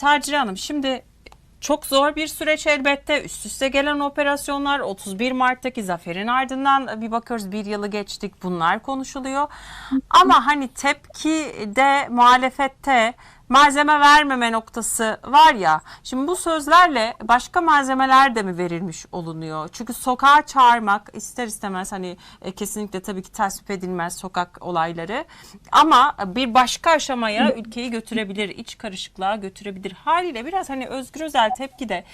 Tacire Hanım şimdi çok zor bir süreç elbette. Üst üste gelen operasyonlar 31 Mart'taki zaferin ardından bir bakıyoruz bir yılı geçtik bunlar konuşuluyor. Ama hani tepki de muhalefette malzeme vermeme noktası var ya. Şimdi bu sözlerle başka malzemeler de mi verilmiş olunuyor? Çünkü sokağa çağırmak ister istemez hani e, kesinlikle tabii ki tasvip edilmez sokak olayları. Ama bir başka aşamaya ülkeyi götürebilir, iç karışıklığa götürebilir. Haliyle biraz hani Özgür Özel tepki de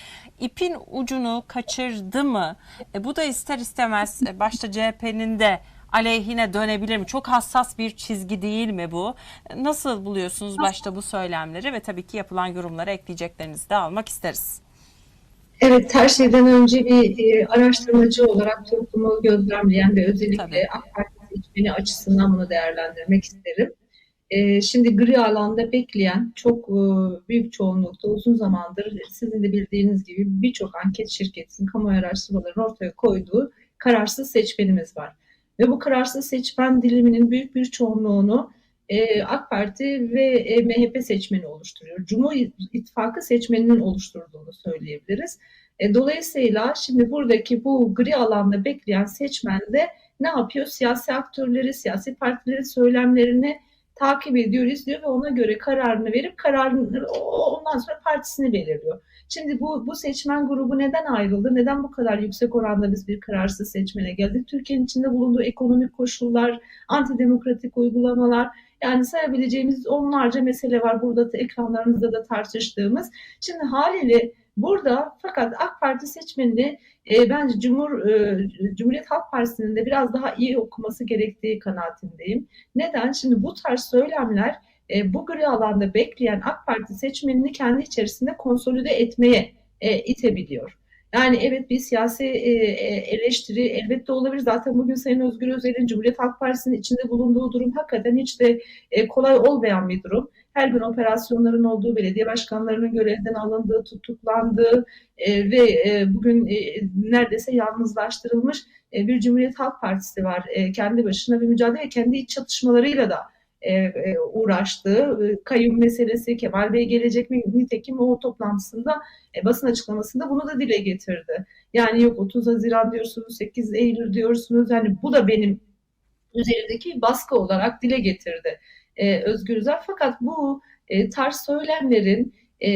ipin ucunu kaçırdı mı? E, bu da ister istemez e, başta CHP'nin de aleyhine dönebilir mi? Çok hassas bir çizgi değil mi bu? Nasıl buluyorsunuz başta bu söylemleri ve tabii ki yapılan yorumlara ekleyeceklerinizi de almak isteriz. Evet, her şeyden önce bir e, araştırmacı olarak toplumu gözlemleyen ve özellikle Tabii. AK Parti seçmeni açısından bunu değerlendirmek isterim. E, şimdi gri alanda bekleyen çok e, büyük çoğunlukta uzun zamandır sizin de bildiğiniz gibi birçok anket şirketinin kamuoyu araştırmalarının ortaya koyduğu kararsız seçmenimiz var. Ve bu kararsız seçmen diliminin büyük bir çoğunluğunu e, AK Parti ve e, MHP seçmeni oluşturuyor. Cumhur İttifakı seçmeninin oluşturduğunu söyleyebiliriz. E, dolayısıyla şimdi buradaki bu gri alanda bekleyen seçmen de ne yapıyor? Siyasi aktörleri, siyasi partilerin söylemlerini takip ediyor, izliyor ve ona göre kararını verip kararını ondan sonra partisini belirliyor. Şimdi bu, bu seçmen grubu neden ayrıldı? Neden bu kadar yüksek oranda biz bir kararsız seçmene geldik? Türkiye'nin içinde bulunduğu ekonomik koşullar, antidemokratik uygulamalar, yani sayabileceğimiz onlarca mesele var burada da ekranlarınızda da tartıştığımız. Şimdi haliyle burada fakat AK Parti seçmenini e, bence Cumhur e, Cumhuriyet Halk Partisi'nin de biraz daha iyi okuması gerektiği kanaatindeyim. Neden? Şimdi bu tarz söylemler e, bu gri alanda bekleyen AK Parti seçmenini kendi içerisinde konsolide etmeye e, itebiliyor. Yani evet bir siyasi e, eleştiri elbette olabilir. Zaten bugün Sayın Özgür Özel'in Cumhuriyet Halk Partisi'nin içinde bulunduğu durum hakikaten hiç de e, kolay olmayan bir durum. Her gün operasyonların olduğu, belediye başkanlarının görevden alındığı, tutuklandığı e, ve e, bugün e, neredeyse yalnızlaştırılmış e, bir Cumhuriyet Halk Partisi var. E, kendi başına bir mücadele, kendi iç çatışmalarıyla da e, e, uğraştığı e, kayyum meselesi Kemal Bey gelecek mi nitekim o toplantısında e, basın açıklamasında bunu da dile getirdi. Yani yok 30 Haziran diyorsunuz 8 Eylül diyorsunuz yani bu da benim üzerimdeki baskı olarak dile getirdi e, Özgür Özel. Fakat bu e, tarz söylemlerin e,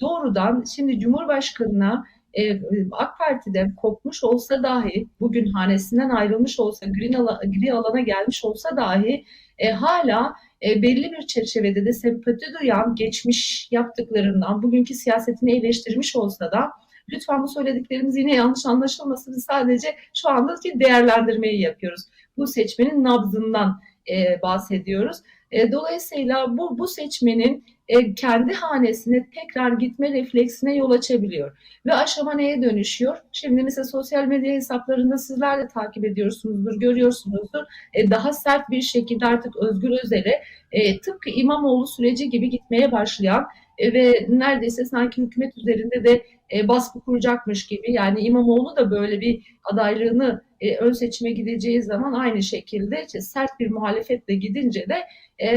doğrudan şimdi Cumhurbaşkanı'na e, AK Parti'de kopmuş olsa dahi bugün hanesinden ayrılmış olsa gri, ala, gri alana gelmiş olsa dahi e, hala e, belli bir çerçevede de sempati duyan geçmiş yaptıklarından bugünkü siyasetini eleştirmiş olsa da lütfen bu söylediklerimiz yine yanlış anlaşılmasın. Sadece şu andaki değerlendirmeyi yapıyoruz. Bu seçmenin nabzından e, bahsediyoruz. E, dolayısıyla bu, bu seçmenin e, kendi hanesine tekrar gitme refleksine yol açabiliyor. Ve aşama neye dönüşüyor? Şimdi mesela sosyal medya hesaplarında sizler de takip ediyorsunuzdur, görüyorsunuzdur. E, daha sert bir şekilde artık Özgür Özel'e e, tıpkı İmamoğlu süreci gibi gitmeye başlayan ve neredeyse sanki hükümet üzerinde de e, baskı kuracakmış gibi. Yani İmamoğlu da böyle bir adaylığını e, ön seçime gideceği zaman aynı şekilde işte sert bir muhalefetle gidince de e,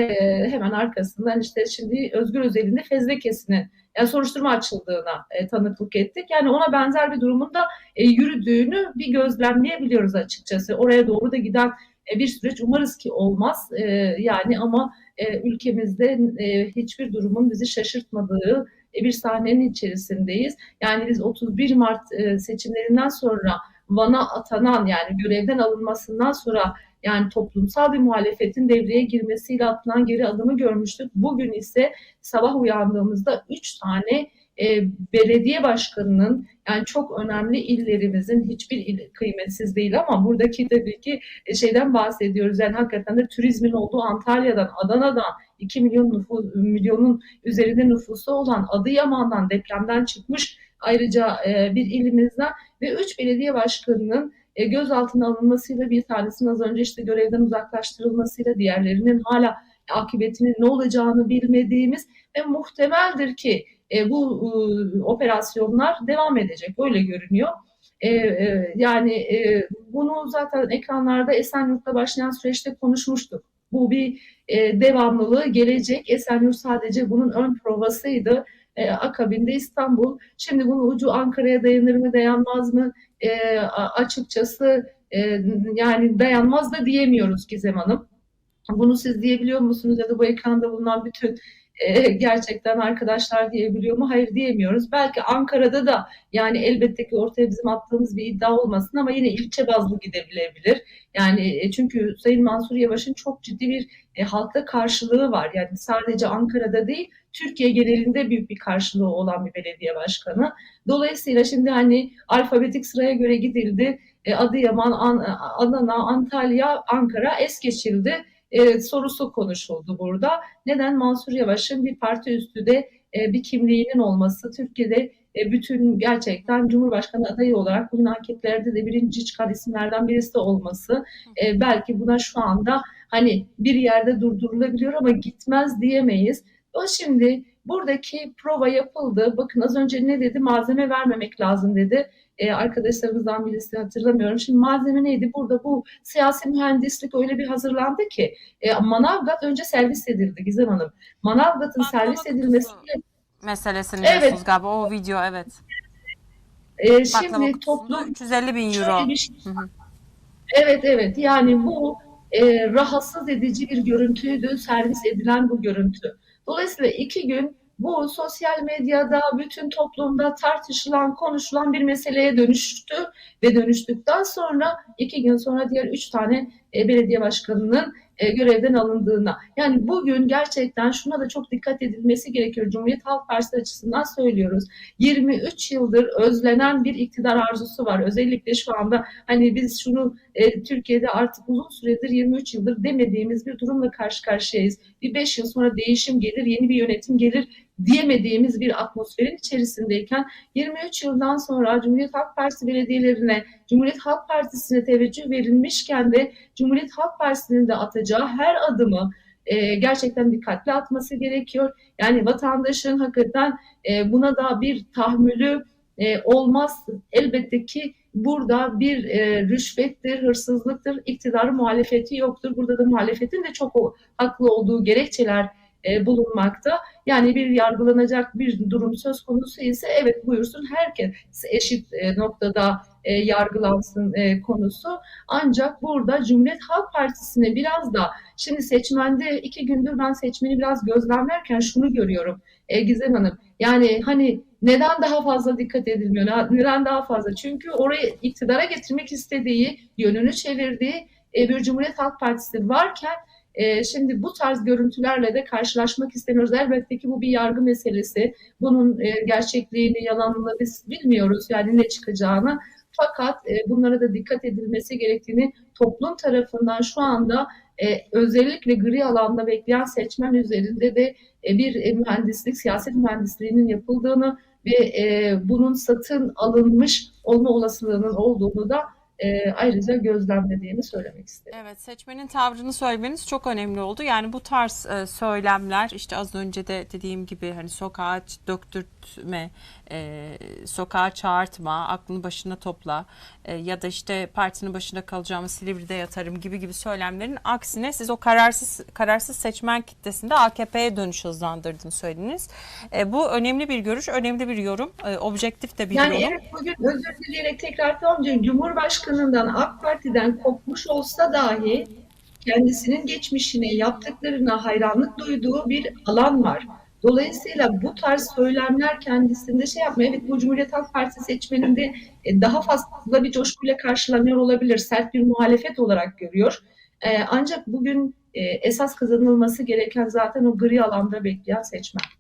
hemen arkasından işte şimdi Özgür Özel'in de fezlekesinin yani soruşturma açıldığına e, tanıklık ettik. Yani ona benzer bir durumun da e, yürüdüğünü bir gözlemleyebiliyoruz açıkçası. Oraya doğru da giden e, bir süreç umarız ki olmaz. E, yani ama e, ülkemizde e, hiçbir durumun bizi şaşırtmadığı e, bir sahnenin içerisindeyiz. Yani biz 31 Mart e, seçimlerinden sonra Van'a atanan yani görevden alınmasından sonra yani toplumsal bir muhalefetin devreye girmesiyle atılan geri adımı görmüştük. Bugün ise sabah uyandığımızda üç tane e, belediye başkanının yani çok önemli illerimizin hiçbir il kıymetsiz değil ama buradaki tabii ki e, şeyden bahsediyoruz. Yani hakikaten de turizmin olduğu Antalya'dan, Adana'dan 2 milyon nüfus, milyonun üzerinde nüfusu olan Adıyaman'dan depremden çıkmış ayrıca e, bir ilimizden ve üç belediye başkanının e, gözaltına alınmasıyla bir tanesinin az önce işte görevden uzaklaştırılmasıyla diğerlerinin hala akıbetinin ne olacağını bilmediğimiz ve muhtemeldir ki e, bu e, operasyonlar devam edecek. Öyle görünüyor. E, e, yani e, bunu zaten ekranlarda Esenyurt'ta başlayan süreçte konuşmuştuk. Bu bir e, devamlılığı gelecek. Esenyurt sadece bunun ön provasıydı. E, akabinde İstanbul. Şimdi bunun ucu Ankara'ya dayanır mı dayanmaz mı? E, açıkçası e, yani dayanmaz da diyemiyoruz Gizem Hanım. Bunu siz diyebiliyor musunuz ya da bu ekranda bulunan bütün e, gerçekten arkadaşlar diyebiliyor mu? Hayır diyemiyoruz. Belki Ankara'da da yani elbette ki ortaya bizim attığımız bir iddia olmasın ama yine ilçe bazlı gidebilebilir. Yani e, çünkü Sayın Mansur Yavaş'ın çok ciddi bir e, halkta karşılığı var. Yani sadece Ankara'da değil, Türkiye genelinde büyük bir karşılığı olan bir belediye başkanı. Dolayısıyla şimdi hani alfabetik sıraya göre gidildi. E, Adıyaman, An- Adana, Antalya, Ankara es geçildi. E, sorusu konuşuldu burada. Neden Mansur Yavaş'ın bir parti üstü de e, bir kimliğinin olması, Türkiye'de e, bütün gerçekten Cumhurbaşkanı adayı olarak bugün anketlerde de birinci çıkan isimlerden birisi de olması e, belki buna şu anda hani bir yerde durdurulabiliyor ama gitmez diyemeyiz. O şimdi buradaki prova yapıldı. Bakın az önce ne dedi? Malzeme vermemek lazım dedi. E, arkadaşlarımızdan birisi hatırlamıyorum. Şimdi malzeme neydi? Burada bu siyasi mühendislik öyle bir hazırlandı ki e, Manavgat önce servis edildi Gizem Hanım. Manavgat'ın servis edilmesiyle meselesini Evet. diyorsunuz galiba. O video evet. e, Baklava şimdi toplum 350 bin euro. şey Hı hı. Evet evet yani bu e, rahatsız edici bir görüntüydü servis edilen bu görüntü. Dolayısıyla iki gün bu sosyal medyada bütün toplumda tartışılan konuşulan bir meseleye dönüştü ve dönüştükten sonra iki gün sonra diğer üç tane e, belediye başkanının e, görevden alındığına. Yani bugün gerçekten şuna da çok dikkat edilmesi gerekiyor. Cumhuriyet Halk Partisi açısından söylüyoruz. 23 yıldır özlenen bir iktidar arzusu var. Özellikle şu anda hani biz şunu e, Türkiye'de artık uzun süredir 23 yıldır demediğimiz bir durumla karşı karşıyayız. Bir 5 yıl sonra değişim gelir, yeni bir yönetim gelir diyemediğimiz bir atmosferin içerisindeyken 23 yıldan sonra Cumhuriyet Halk Partisi belediyelerine, Cumhuriyet Halk Partisi'ne teveccüh verilmişken de Cumhuriyet Halk Partisi'nin de atacağı her adımı e, gerçekten dikkatli atması gerekiyor. Yani vatandaşın hakikaten e, buna da bir tahammülü e, olmaz. Elbette ki burada bir e, rüşvettir, hırsızlıktır, iktidarı muhalefeti yoktur. Burada da muhalefetin de çok o, haklı olduğu gerekçeler e, bulunmakta. Yani bir yargılanacak bir durum söz konusu ise evet buyursun herkes eşit e, noktada e, yargılansın e, konusu. Ancak burada Cumhuriyet Halk Partisi'ne biraz da şimdi seçmende iki gündür ben seçmeni biraz gözlemlerken şunu görüyorum e, Gizem Hanım. Yani hani neden daha fazla dikkat edilmiyor? Neden daha fazla? Çünkü orayı iktidara getirmek istediği, yönünü çevirdiği e, bir Cumhuriyet Halk Partisi varken e, şimdi bu tarz görüntülerle de karşılaşmak istemiyoruz. Elbette ki bu bir yargı meselesi. Bunun e, gerçekliğini, yalanını biz bilmiyoruz. Yani ne çıkacağını. Fakat e, bunlara da dikkat edilmesi gerektiğini toplum tarafından şu anda e, özellikle gri alanda bekleyen seçmen üzerinde de e, bir e, mühendislik, siyaset mühendisliğinin yapıldığını ve e, bunun satın alınmış olma olasılığının olduğunu da e, ayrıca gözlemlediğimi söylemek isterim. Evet, seçmenin tavrını söylemeniz çok önemli oldu. Yani bu tarz e, söylemler işte az önce de dediğim gibi hani sokağa döktürtme, e, sokağa çağırtma, aklını başına topla ya da işte partinin başında kalacağımı Silivri'de yatarım gibi gibi söylemlerin aksine siz o kararsız kararsız seçmen kitlesinde AKP'ye dönüş hızlandırdığını söylediniz. E, bu önemli bir görüş, önemli bir yorum, e, objektif de bir Yani yorum. evet bugün özür dileyerek tekrar önce Cumhurbaşkanı'ndan AK Parti'den kopmuş olsa dahi kendisinin geçmişine yaptıklarına hayranlık duyduğu bir alan var. Dolayısıyla bu tarz söylemler kendisinde şey yapmıyor. Evet bu Cumhuriyet Halk Partisi seçmeninde e, daha fazla bir coşkuyla karşılanıyor olabilir. Sert bir muhalefet olarak görüyor. E, Ancak bugün e, esas kazanılması gereken zaten o gri alanda bekleyen seçmen.